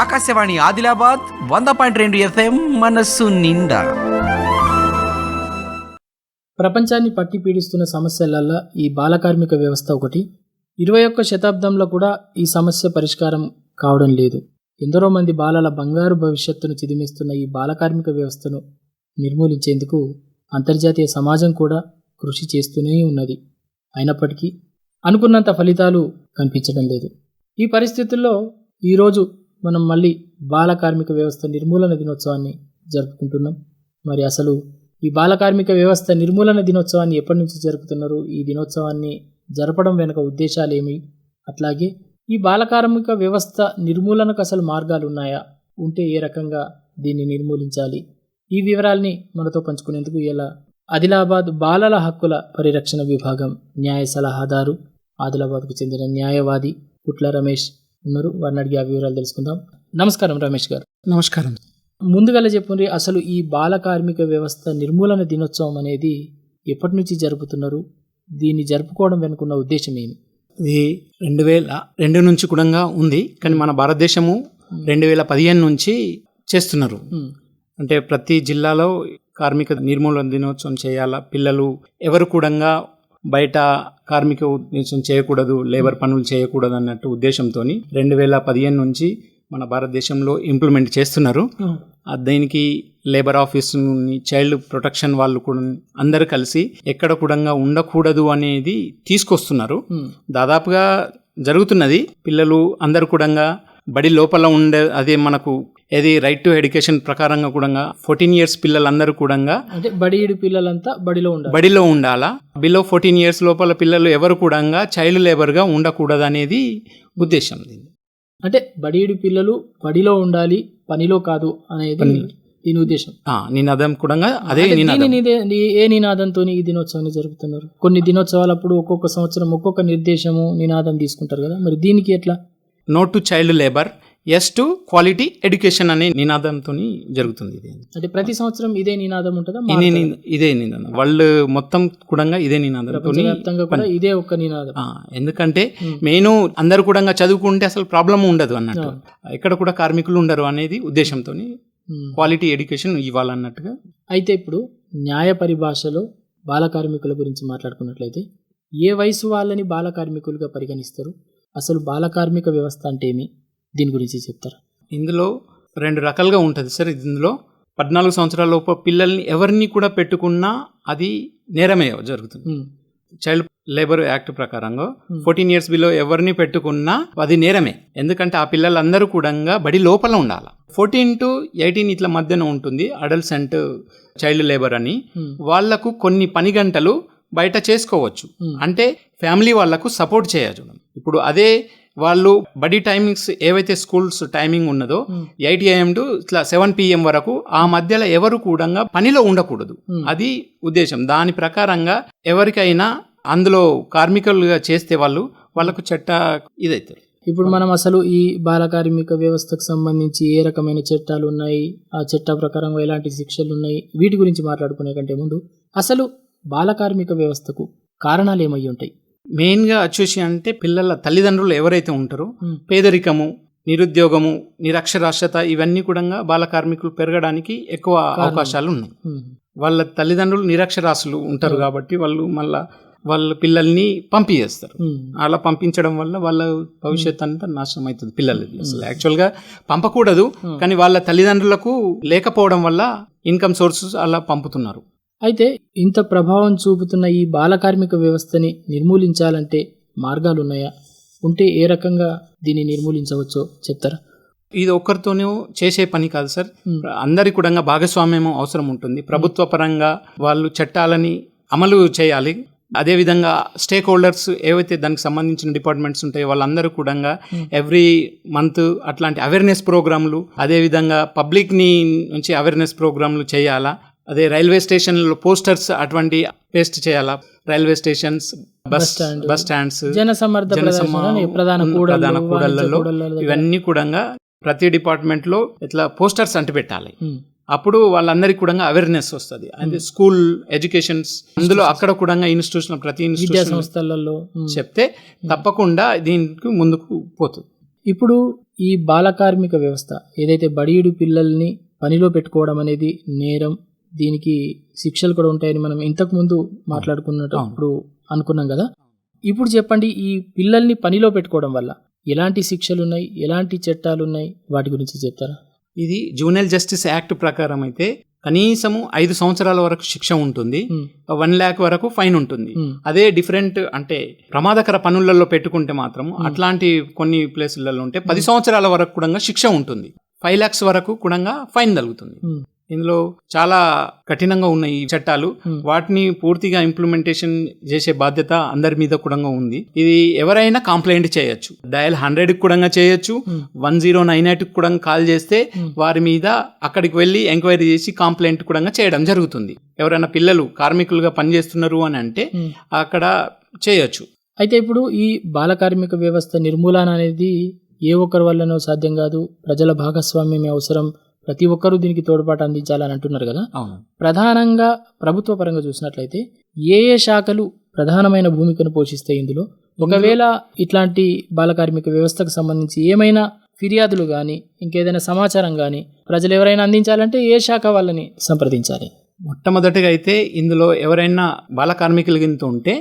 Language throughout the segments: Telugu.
ఆకాశవాణి ఆదిలాబాద్ వంద పాయింట్ రెండు ఎఫ్ఎం మనస్సు నిండా. ప్రపంచాన్ని పట్టి పీడిస్తున్న సమస్యలల్లా ఈ బాలకార్మిక వ్యవస్థ ఒకటి. ఇరవై ఒక్క శతాబ్దంలో కూడా ఈ సమస్య పరిష్కారం కావడం లేదు. ఎందరో మంది బాలల బంగారు భవిష్యత్తును చిదిమిస్తున్న ఈ బాలకార్మిక వ్యవస్థను నిర్మూలించేందుకు అంతర్జాతీయ సమాజం కూడా కృషి చేస్తూనే ఉన్నది. అయినప్పటికీ అనుకున్నంత ఫలితాలు కనిపించడం లేదు. ఈ పరిస్థితుల్లో ఈరోజు మనం మళ్ళీ బాల కార్మిక వ్యవస్థ నిర్మూలన దినోత్సవాన్ని జరుపుకుంటున్నాం. మరి అసలు ఈ బాల కార్మిక వ్యవస్థ నిర్మూలన దినోత్సవాన్ని ఎప్పటి నుంచి జరుపుతున్నారు? ఈ దినోత్సవాన్ని జరపడం వెనుక ఉద్దేశాలు ఏమి? అట్లాగే ఈ బాల కార్మిక వ్యవస్థ నిర్మూలనకు అసలు మార్గాలు ఉన్నాయా? ఉంటే ఏ రకంగా దీన్ని నిర్మూలించాలి? ఈ వివరాల్ని మనతో పంచుకునేందుకు ఇలా ఆదిలాబాద్ బాలల హక్కుల పరిరక్షణ విభాగం న్యాయ సలహాదారు ఆదిలాబాద్కు చెందిన న్యాయవాది పుట్ల రమేష్ ఉన్నారు. వారిని అడిగి ఆ వివరాలు తెలుసుకుందాం. నమస్కారం రమేష్ గారు. నమస్కారం. ముందుగా చెప్పండి అసలు ఈ బాల కార్మిక వ్యవస్థ నిర్మూలన దినోత్సవం అనేది ఎప్పటి నుంచి జరుపుతున్నారు? దీన్ని జరుపుకోవడం వెనుకున్న ఉద్దేశం ఏమి? ఇది రెండు వేల రెండు నుంచి కూడా ఉంది. కానీ మన భారతదేశము రెండు వేల పదిహేను నుంచి చేస్తున్నారు. అంటే ప్రతి జిల్లాలో కార్మిక నిర్మూలన దినోత్సవం చేయాలా? పిల్లలు ఎవరు కూడా బయట కార్మిక ఉద్దేశం చేయకూడదు లేబర్ పనులు చేయకూడదు అన్నట్టు ఉద్దేశంతో రెండు వేల పదిహేను నుంచి మన భారతదేశంలో ఇంప్లిమెంట్ చేస్తున్నారు. దీనికి లేబర్ ఆఫీస్ నుండి చైల్డ్ ప్రొటెక్షన్ వాళ్ళు కూడా అందరు కలిసి ఎక్కడ కూడా ఉండకూడదు అనేది తీసుకొస్తున్నారు. దాదాపుగా జరుగుతున్నది. పిల్లలు అందరు కూడా బడి లోపల ఉండే అదే మనకు ఏది రైట్ టు ఎడ్యుకేషన్ ప్రకారంగా కూడా ఫోర్టీన్ ఇయర్స్ పిల్లలందరూ కూడా అంటే బడియుడి పిల్లలంతా బడిలో ఉండాలి. బడిలో ఉండాలా? బిలో ఫోర్టీన్ ఇయర్స్ లోపల పిల్లలు ఎవరు కూడా చైల్డ్ లేబర్గా ఉండకూడదు అనేది ఉద్దేశం దీన్ని అంటే బడియుడి పిల్లలు బడిలో ఉండాలి పనిలో కాదు అనేది. దీని ఉద్దేశం. నినాదం కూడా అదే ఏ నినాదంతో ఈ దినోత్సవాన్ని జరుపుతున్నారు? కొన్ని దినోత్సవాలప్పుడు ఒక్కొక్క సంవత్సరం ఒక్కొక్క నిర్దేశము నినాదం తీసుకుంటారు కదా. మరి దీనికి ఎట్లా? No to child labour yes to quality education అనే నినాదంతో జరుగుతుంది ఇది. అంటే ప్రతి సంవత్సరం ఇదే నినాదం ఉంటుందా? ఇది ఇదే నినాదం. వరల్డ్ మొత్తం కూడా ఇదే కూడా ఇదే ఒక్క నినాదం. ఎందుకంటే. మెయిన్ అందరు కూడా చదువుకుంటే అసలు ప్రాబ్లం ఉండదు అన్నట్టు. ఎక్కడ కూడా కార్మికులు ఉండరు అనేది ఉద్దేశంతో. క్వాలిటీ ఎడ్యుకేషన్ ఇవ్వాలన్నట్టుగా. అయితే ఇప్పుడు న్యాయ పరిభాషలో బాల కార్మికుల గురించి మాట్లాడుకున్నట్లయితే ఏ వయసు వాళ్ళని బాల కార్మికులుగా పరిగణిస్తారు? అసలు బాల కార్మిక వ్యవస్థ అంటే ఏమి? దీని గురించి చెప్తారా ఇందులో రెండు రకాలుగా ఉంటుంది సార్ ఇందులో పద్నాలుగు సంవత్సరాల లోపు పిల్లల్ని ఎవరిని కూడా పెట్టుకున్నా అది నేరమే జరుగుతుంది. చైల్డ్ లేబర్ యాక్ట్ ప్రకారంగా. ఫోర్టీన్ ఇయర్స్ బిలో ఎవరిని పెట్టుకున్నా అది నేరమే ఎందుకంటే ఆ పిల్లలందరూ కూడా బడి లోపల ఉండాలి ఫోర్టీన్ టు ఎయిటీన్ ఇట్ల మధ్యన ఉంటుంది అడల్ట్స్ అండ్ చైల్డ్ లేబర్ అని. వాళ్ళకు కొన్ని పని గంటలు బయట చేసుకోవచ్చు. అంటే ఫ్యామిలీ వాళ్ళకు సపోర్ట్ చేయొచ్చు ఇప్పుడు అదే వాళ్ళు బడి టైమింగ్స్ ఏవైతే స్కూల్స్ టైమింగ్ ఉన్నదో. ఎయిట్ ఏఎం టు ఇట్లా సెవెన్ పిఎం వరకు ఆ మధ్యలో ఎవరు కూడా పనిలో ఉండకూడదు. అది ఉద్దేశం. దాని ప్రకారంగా ఎవరికైనా అందులో కార్మికులుగా చేస్తే వాళ్ళు వాళ్ళకు చట్ట ఇదైతే ఇప్పుడు మనం అసలు ఈ బాల కార్మిక వ్యవస్థకు సంబంధించి ఏ రకమైన చట్టాలు ఉన్నాయి? ఆ చట్ట ప్రకారం ఎలాంటి శిక్షలు ఉన్నాయి? వీటి గురించి మాట్లాడుకునే కంటే ముందు అసలు బాల కార్మిక వ్యవస్థకు కారణాలు ఏమై ఉంటాయి? మెయిన్గా వచ్చేసి అంటే పిల్లల తల్లిదండ్రులు ఎవరైతే ఉంటారో. పేదరికము నిరుద్యోగము నిరక్షరాస్యత ఇవన్నీ కూడా బాల కార్మికులు పెరగడానికి ఎక్కువ అవకాశాలు ఉన్నాయి. వాళ్ళ తల్లిదండ్రులు నిరక్షరాస్యులు ఉంటారు కాబట్టి వాళ్ళు మళ్ళా వాళ్ళ పిల్లల్ని పంపించేస్తారు. అలా పంపించడం వల్ల వాళ్ళ భవిష్యత్ అంతా నాశనం అవుతుంది పిల్లలది. అసలు యాక్చువల్గా పంపకూడదు కానీ వాళ్ళ తల్లిదండ్రులకు లేకపోవడం వల్ల ఇన్కమ్ సోర్సెస్ అలా పంపుతున్నారు. అయితే ఇంత ప్రభావం చూపుతున్న ఈ బాల కార్మిక వ్యవస్థని నిర్మూలించాలంటే మార్గాలు ఉన్నాయా ఉంటే ఏ రకంగా దీన్ని నిర్మూలించవచ్చో చెప్తారా? ఇది ఒక్కరితోనే చేసే పని కాదు సార్. అందరి కూడా భాగస్వామ్యం అవసరం ఉంటుంది. ప్రభుత్వ పరంగా వాళ్ళు చట్టాలని అమలు చేయాలి. అదేవిధంగా స్టేక్ హోల్డర్స్ ఏవైతే దానికి సంబంధించిన డిపార్ట్మెంట్స్ ఉంటాయో వాళ్ళందరూ కూడా ఎవ్రీ మంత్ అట్లాంటి అవేర్నెస్ ప్రోగ్రాంలు అదేవిధంగా పబ్లిక్ని నుంచి అవేర్నెస్ ప్రోగ్రాంలు చేయాలా? అదే రైల్వే స్టేషన్లో పోస్టర్స్ అటువంటి పేస్ట్ చేయాలా railway stations bus. Bus stands జన సమర్థ జనసమ- ప్రదర్శన అని ప్రధాన కూడళ్ళలో. ఇవన్నీ కూడా ప్రతి డిపార్ట్మెంట్లో ఇట్లా పోస్టర్స్ అంటి పెట్టాలి. అప్పుడు వాళ్ళందరికీ కూడా అవేర్నెస్ వస్తుంది అంటే స్కూల్ ఎడ్యుకేషన్స్ అందులో అక్కడ కూడా ఇన్స్టిట్యూషన్ ప్రతి సంస్థలలో. చెప్తే తప్పకుండా దీనికి ముందుకు పోతుంది ఇప్పుడు ఈ బాల కార్మిక వ్యవస్థ ఏదైతే బడియుడు పిల్లల్ని పనిలో పెట్టుకోవడం అనేది నేరం దీనికి శిక్షలు కూడా ఉంటాయని మనం ఇంతకు ముందు మాట్లాడుకున్నట్టు అవును. ఇప్పుడు అనుకున్నాం కదా. ఇప్పుడు చెప్పండి ఈ పిల్లల్ని పనిలో పెట్టుకోవడం వల్ల ఎలాంటి శిక్షలు ఉన్నాయి ఎలాంటి చట్టాలు ఉన్నాయి వాటి గురించి చెప్తారా? ఇది జూనియర్ జస్టిస్ యాక్ట్ ప్రకారం అయితే కనీసము ఐదు సంవత్సరాల వరకు శిక్ష ఉంటుంది. వన్ ల్యాక్ వరకు ఫైన్ ఉంటుంది. అదే డిఫరెంట్ అంటే ప్రమాదకర పనులలో పెట్టుకుంటే మాత్రం అట్లాంటి కొన్ని ప్లేసులలో ఉంటే పది సంవత్సరాల వరకు కూడా శిక్ష ఉంటుంది. ఫైవ్ ల్యాక్స్ వరకు కూడా ఫైన్ తగ్గుతుంది ఉమ్, ఇందులో చాలా కఠినంగా ఉన్నాయి ఈ చట్టాలు. వాటిని పూర్తిగా ఇంప్లిమెంటేషన్ చేసే బాధ్యత అందరి మీద కూడా ఉంది ఇది ఎవరైనా కంప్లైంట్ చేయొచ్చు డయల్ హండ్రెడ్ కూడా చేయొచ్చు. వన్ జీరో నైన్ ఎయిట్ కూడా కాల్ చేస్తే. వారి మీద అక్కడికి వెళ్ళి ఎంక్వైరీ చేసి కంప్లైంట్ కూడా చేయడం జరుగుతుంది ఎవరైనా పిల్లలు కార్మికులుగా పనిచేస్తున్నారు అని అంటే. అక్కడ చేయొచ్చు అయితే ఇప్పుడు ఈ బాల కార్మిక వ్యవస్థ నిర్మూలన అనేది ఏ ఒక్కరి వల్లనో సాధ్యం కాదు ప్రజల భాగస్వామ్యమే అవసరం ప్రతి ఒక్కరూ దీనికి తోడ్పాటు అందించాలని అంటున్నారు కదా. ప్రధానంగా ప్రభుత్వ పరంగా చూసినట్లయితే ఏ ఏ శాఖలు ప్రధానమైన భూమికను పోషిస్తాయి ఇందులో? ఒకవేళ ఇట్లాంటి బాల కార్మిక వ్యవస్థకు సంబంధించి ఏమైనా ఫిర్యాదులు కానీ ఇంకేదైనా సమాచారం కానీ ప్రజలు ఎవరైనా అందించాలంటే ఏ శాఖ వాళ్ళని సంప్రదించాలి? మొట్టమొదటిగా అయితే ఇందులో ఎవరైనా బాల కార్మికులు కింద ఉంటే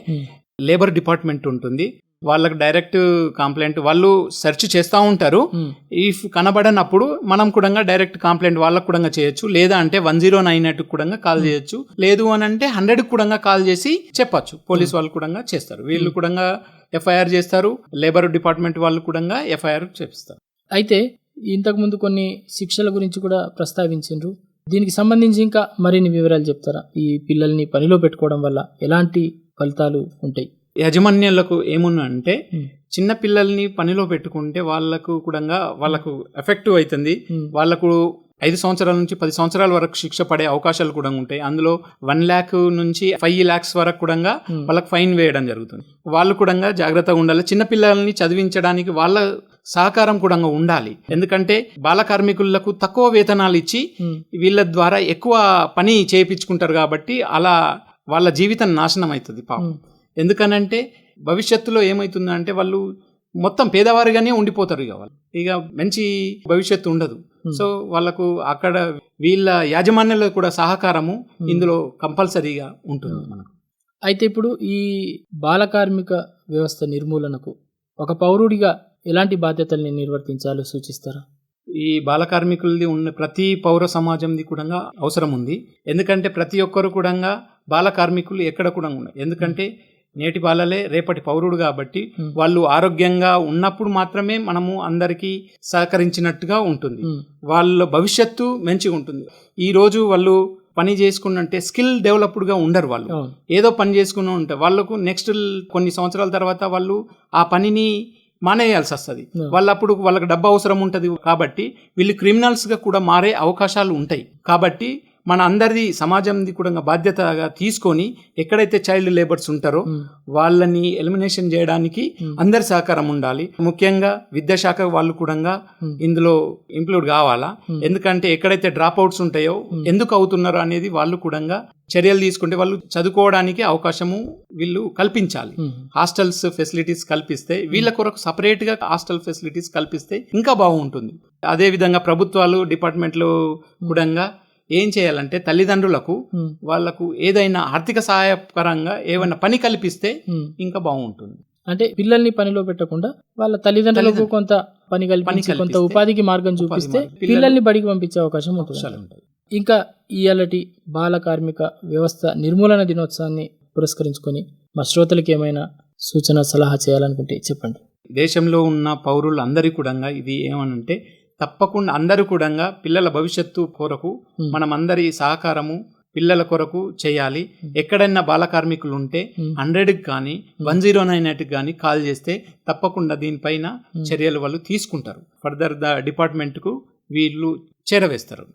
లేబర్ డిపార్ట్మెంట్ ఉంటుంది. వాళ్ళకి డైరెక్ట్ కంప్లైంట్ వాళ్ళు సెర్చ్ చేస్తూ ఉంటారు. ఇఫ్ కనబడనప్పుడు మనం కూడా డైరెక్ట్ కంప్లైంట్ వాళ్ళకు కూడా చేయొచ్చు. లేదా అంటే వన్ జీరో నైన్ ఎయిట్ కూడా కాల్ చేయొచ్చు. లేదు అని అంటే హండ్రెడ్ కూడా కాల్ చేసి చెప్పొచ్చు. పోలీస్ వాళ్ళు కూడా చేస్తారు. వీళ్ళు కూడా ఎఫ్ఐఆర్ చేస్తారు. లేబర్ డిపార్ట్మెంట్ వాళ్ళు కూడా ఎఫ్ఐఆర్ చేపిస్తారు. అయితే ఇంతకుముందు కొన్ని శిక్షల గురించి కూడా ప్రస్తావించారు దీనికి సంబంధించి ఇంకా మరిన్ని వివరాలు చెప్తారా? ఈ పిల్లల్ని పనిలో పెట్టుకోవడం వల్ల ఎలాంటి ఫలితాలు ఉంటాయి? యాజమాన్యాలకు ఏమున్నా అంటే Hmm. చిన్న పిల్లల్ని పనిలో పెట్టుకుంటే వాళ్ళకు కూడా వాళ్ళకు ఎఫెక్టివ్ అవుతుంది. వాళ్ళకు ఐదు సంవత్సరాల నుంచి పది సంవత్సరాల వరకు శిక్ష పడే అవకాశాలు కూడా ఉంటాయి అందులో వన్ ల్యాక్ నుంచి ఫైవ్ ల్యాక్స్ వరకు కూడా. వాళ్ళకి ఫైన్ వేయడం జరుగుతుంది వాళ్ళు కూడా జాగ్రత్తగా ఉండాలి చిన్న పిల్లల్ని చదివించడానికి వాళ్ళ సహకారం కూడా ఉండాలి ఎందుకంటే బాల కార్మికులకు తక్కువ వేతనాలు ఇచ్చి. వీళ్ళ ద్వారా ఎక్కువ పని చేయించుకుంటారు కాబట్టి అలా వాళ్ళ జీవితం నాశనం అవుతుంది పాపం. ఎందుకనంటే భవిష్యత్తులో ఏమవుతుందంటే వాళ్ళు మొత్తం పేదవారిగానే ఉండిపోతారు ఇక వాళ్ళు. ఇక మంచి భవిష్యత్తు ఉండదు. Hmm. సో వాళ్ళకు అక్కడ వీళ్ళ యాజమాన్యంలో కూడా సహకారము Hmm. ఇందులో కంపల్సరీగా ఉంటుంది Hmm. మనకు. అయితే ఇప్పుడు ఈ బాల కార్మిక వ్యవస్థ నిర్మూలనకు ఒక పౌరుడిగా ఎలాంటి బాధ్యతల్ని నిర్వర్తించాలో సూచిస్తారా? ఈ బాల కార్మికులది ఉన్న ప్రతి పౌర సమాజంది కూడా అవసరం ఉంది. ఎందుకంటే ప్రతి ఒక్కరు కూడా బాల కార్మికులు ఎక్కడ కూడా ఉన్నాయి ఎందుకంటే నేటి బాలలే రేపటి పౌరుడు కాబట్టి. వాళ్ళు ఆరోగ్యంగా ఉన్నప్పుడు మాత్రమే మనము అందరికీ సహకరించినట్టుగా ఉంటుంది. వాళ్ళ భవిష్యత్తు మంచిగా ఉంటుంది. ఈ రోజు వాళ్ళు పని చేసుకున్నంటే స్కిల్ డెవలప్డ్గా ఉండరు వాళ్ళు. ఏదో పని చేసుకుని ఉంటారు. వాళ్ళకు నెక్స్ట్ కొన్ని సంవత్సరాల తర్వాత వాళ్ళు ఆ పనిని మానేయాల్సి వస్తుంది. Yeah. వాళ్ళు అప్పుడు వాళ్ళకి డబ్బు అవసరం ఉంటుంది కాబట్టి వీళ్ళు క్రిమినల్స్గా కూడా మారే అవకాశాలు ఉంటాయి. కాబట్టి మన అందరిది సమాజంది కూడా బాధ్యతగా తీసుకొని ఎక్కడైతే చైల్డ్ లేబర్స్ ఉంటారో వాళ్ళని ఎలిమినేషన్ చేయడానికి. అందరి సహకారం ఉండాలి ముఖ్యంగా విద్యాశాఖ వాళ్ళు కూడా. ఇందులో ఇంక్లూడ్ కావాలా. ఎందుకంటే ఎక్కడైతే డ్రాప్ అవుట్స్ ఉంటాయో. ఎందుకు అవుతున్నారో అనేది వాళ్ళు కూడా చర్యలు తీసుకుంటే వాళ్ళు చదువుకోవడానికి అవకాశము వీళ్ళు కల్పించాలి హాస్టల్స్ ఫెసిలిటీస్ కల్పిస్తే వీళ్ళ కొరకు సపరేట్గా హాస్టల్ ఫెసిలిటీస్ కల్పిస్తే ఇంకా బాగుంటుంది అదే విధంగా ప్రభుత్వాలు డిపార్ట్మెంట్లు కూడా ఏం చేయాలంటే తల్లిదండ్రులకు వాళ్ళకు ఏదైనా ఆర్థిక సహాయపరంగా ఏమైనా పని కల్పిస్తే. ఇంకా బాగుంటుంది. అంటే పిల్లల్ని పనిలో పెట్టకుండా వాళ్ళ తల్లిదండ్రులకు తల్లిదండ్రులు. కొంత పని కల్పించి కొంత ఉపాధికి మార్గం చూపిస్తే పిల్లల్ని బడికి పంపించే అవకాశం ఉంటుంది. ఇంకా ఇయాలటి బాల కార్మిక వ్యవస్థ నిర్మూలన దినోత్సవాన్ని పురస్కరించుకొని మా శ్రోతలకు ఏమైనా సూచన సలహా చేయాలనుకుంటే చెప్పండి. దేశంలో ఉన్న పౌరులు అందరి కూడా ఇది ఏమనంటే తప్పకుండా అందరూ కూడా పిల్లల భవిష్యత్తు కొరకు. మనమందరి సహకారము పిల్లల కొరకు చేయాలి ఎక్కడైనా బాల కార్మికులు ఉంటే. హండ్రెడ్కి కానీ వన్ జీరో నైన్ ఎయిట్కి కానీ కాల్ చేస్తే తప్పకుండా దీనిపైన. చర్యలు వాళ్ళు తీసుకుంటారు ఫర్దర్ ద డిపార్ట్మెంట్కు వీళ్ళు చేరవేస్తారు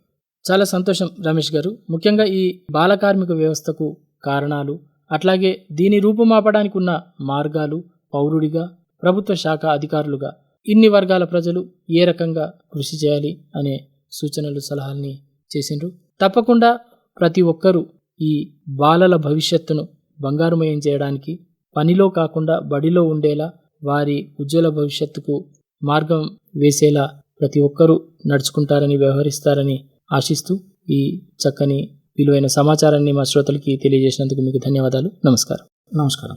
చాలా సంతోషం రమేష్ గారు ముఖ్యంగా ఈ బాల కార్మిక వ్యవస్థకు కారణాలు అట్లాగే దీని రూపుమాపడానికి ఉన్న మార్గాలు పౌరుడిగా ప్రభుత్వ శాఖ అధికారులుగా ఇన్ని వర్గాల ప్రజలు ఏ రకంగా కృషి చేయాలి అనే సూచనలు సలహాల్ని చేసిండ్రు. తప్పకుండా ప్రతి ఒక్కరూ ఈ బాలల భవిష్యత్తును బంగారుమయం చేయడానికి పనిలో కాకుండా బడిలో ఉండేలా వారి ఉజ్వల భవిష్యత్తుకు మార్గం వేసేలా ప్రతి ఒక్కరూ నడుచుకుంటారని వ్యవహరిస్తారని ఆశిస్తూ ఈ చక్కని విలువైన సమాచారాన్ని మా శ్రోతలకి తెలియజేసినందుకు మీకు ధన్యవాదాలు. నమస్కారం. నమస్కారం.